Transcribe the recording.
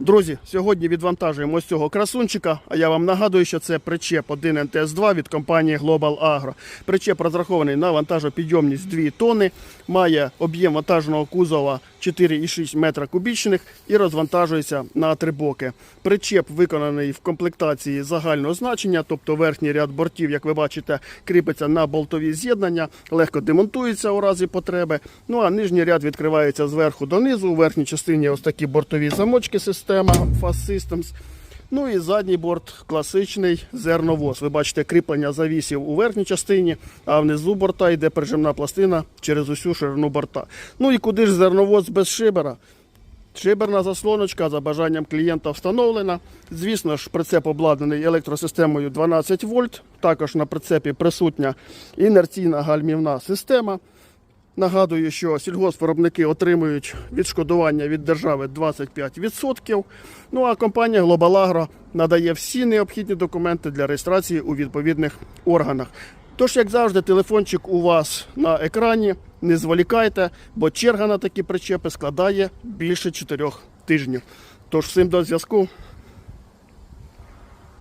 Друзі, сьогодні відвантажуємо ось цього красунчика. А я вам нагадую, що це причеп 1 НТС-2 від компанії Global Agro. Причеп розрахований на вантажопідйомність 2 тонни, має об'єм вантажного кузова 4,6 метра кубічних і розвантажується на три боки. Причеп виконаний в комплектації загального значення, тобто верхній ряд бортів, як ви бачите, кріпиться на болтові з'єднання, легко демонтується у разі потреби. Ну а нижній ряд відкривається зверху донизу. У верхній частині ось такі бортові замочки, система Fast Systems. Ну і задній борт класичний зерновоз. Ви бачите кріплення завісів у верхній частині, а внизу борта йде прижимна пластина через усю ширину борта. Ну і куди ж зерновоз без шибера? Шиберна заслоночка за бажанням клієнта встановлена. Звісно ж, прицеп обладнаний електросистемою 12 вольт. Також на прицепі присутня інерційна гальмівна система. Нагадую, що сільгоспвиробники отримують відшкодування від держави 25%. Ну а компанія Agro надає всі необхідні документи для реєстрації у відповідних органах. Тож, як завжди, телефончик у вас на екрані. Не зволікайте, бо черга на такі причепи складає більше 4 тижнів. Тож всім до зв'язку.